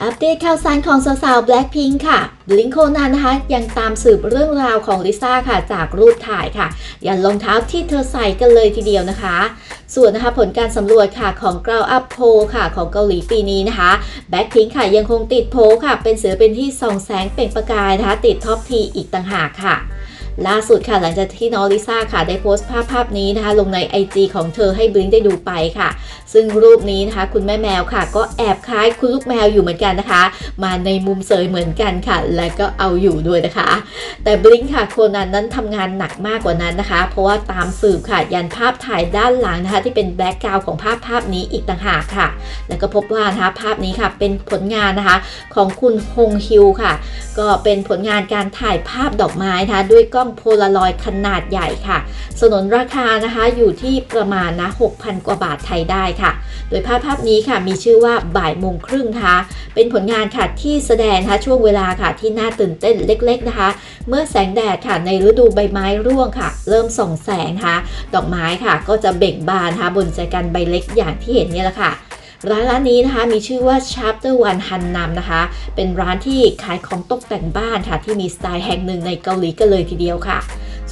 อัปเดตข่าวสารของสาวๆ Blackpink ค่ะลิงโคนันะคะยังตามสืบเรื่องราวของลิซ่าค่ะจากรูปถ่ายค่ะ ยันรองเท้าที่เธอใส่กันเลยทีเดียวนะคะ ส่วนนะคะผลการสำรวจค่ะของ Ground Up p o ค่ะของเกาหลีปีนี้นะคะ Blackpink ค่ะยังคงติดโพลค่ะ เป็นศิลปินที่ส่องแสงเปล่งประกายนะคะติดท็อปทีอีกต่างหากค่ะ ล่าสุดค่ะหลังจากที่น้องลิซ่าค่ะได้โพสต์ภาพภาพนี้นะคะ ลงใน IG ของเธอให้บลิงได้ดูไปค่ะ ซึ่งรูปนี้นะคะ คุณแม่แมวค่ะ ก็แอบคล้ายคุณลูกแมวอยู่เหมือนกันนะคะ มาในมุมเสยเหมือนกันค่ะ และก็เอาอยู่ด้วยนะคะ แต่บลิงค่ะโคนันนั้นทำงานหนักมากกว่านั้นนะคะ เพราะว่าตามสืบค่ะยันภาพถ่ายด้านหลังนะคะ ที่เป็นแบ็กกราวของภาพภาพนี้อีกต่างหากค่ะ แล้วก็พบว่านะคะภาพนี้ค่ะเป็นผลงานนะคะ ของคุณฮงฮิวค่ะ ก็เป็นผลงานการถ่ายภาพดอกไม้นะคะด้วยก็องโพลารอยด์ขนาดใหญ่ค่ะ สนนราคานะคะอยู่ที่ประมาณนะ 6,000 กว่าบาทไทยได้ค่ะ โดยภาพภาพนี้ค่ะมีชื่อว่าบ่ายโมงครึ่งนะคะเป็นผลงานค่ะที่แสดงนะคะช่วงเวลาค่ะที่น่าตื่นเต้นเล็ก ๆนะคะ เมื่อแสงแดดค่ะในฤดูใบไม้ร่วงค่ะ เริ่มส่องแสงนะคะดอกไม้ค่ะก็จะเบ่งบานนะคะบนใจกันใบเล็กอย่างที่เห็นเนี่ยแหละค่ะ ร้านร้านนี้นะคะมีชื่อว่า Chapter One ฮันนำนะคะ เป็นร้านที่ขายของตกแต่งบ้านค่ะ ที่มีสไตล์แห่งหนึ่งในเกาหลีกันเลยทีเดียวค่ะ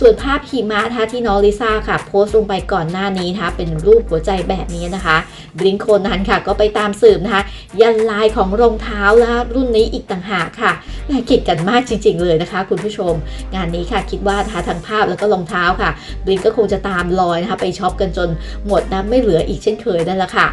ส่วนภาพหิมะนะคะที่น้องลิซ่าค่ะ โพสต์ลงไปก่อนหน้านี้นะคะเป็นรูปหัวใจแบบนี้นะคะบลิงโคนันค่ะ ก็ไปตามสืบนะคะ ยันลายของรองเท้านะคะรุ่นนี้อีกต่างหากค่ะน่าเกลียดกันมากจริง ๆ เลยนะคะ คุณผู้ชม งานนี้ค่ะคิดว่านะคะทั้งภาพแล้วก็รองเท้าค่ะบลิงก็คงจะตามรอยนะคะ ไปช็อปกันจนหมดนะไม่เหลืออีกเช่นเคยนั่นแหละค่ะ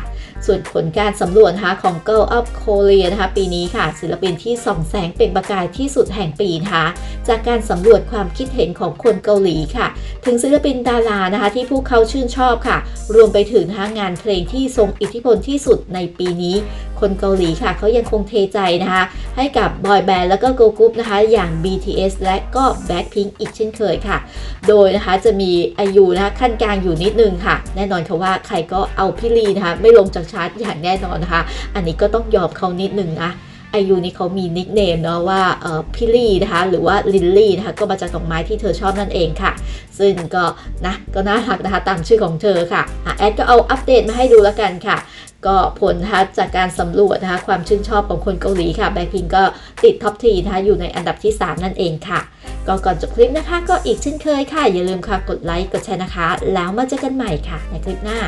ส่วนผลการสำรวจนะคะของ Girl of Korea นะคะ ปีนี้ค่ะ ศิลปินที่ส่องแสงเปล่งประกายที่สุดแห่งปีนะคะจากการสำรวจความคิดเห็นของคนเกาหลีค่ะ ถึงศิลปินดารานะคะที่พวกเขาชื่นชอบค่ะ รวมไปถึงนะคะงานเพลงที่ทรงอิทธิพลที่สุดในปีนี้ คนเกาหลีค่ะเขายังคงเทใจนะคะ ให้กับบอยแบนด์แล้วก็เกิร์ลกรุ๊ปนะคะอย่าง BTS และก็ Blackpink อีกเช่นเคยค่ะ โดยนะคะจะมีอายุนะคะขั้นกลางอยู่นิดนึงค่ะ แน่นอนค่ะว่าใครก็เอาพี่ลีนะคะไม่ลงจากชาร์ตอย่างแน่นอนนะคะ อันนี้ก็ต้องยอมเขานิดนึงนะ อายุนี่เขามีนิกเนมเนาะว่าเออพี่ลี่นะคะหรือว่าลินลี่นะคะก็มาจากดอกไม้ที่เธอชอบนั่นเองค่ะ ซึ่งก็นะก็น่ารักนะคะตามชื่อของเธอค่ะอะแอดก็เอาอัปเดตมาให้ดูแล้วกันค่ะก็ผลนะคะจากการสำรวจนะคะความชื่นชอบของคนเกาหลีค่ะแบ็คพิงก็ติดท็อปทีนะคะอยู่ในอันดับที่ 3 นั่นเองค่ะ ก็ก่อนจบคลิปนะคะ ก็อีกเช่นเคยค่ะ อย่าลืมค่ะกดไลค์กดแชร์นะคะ แล้วมาเจอกันใหม่ค่ะในคลิปหน้า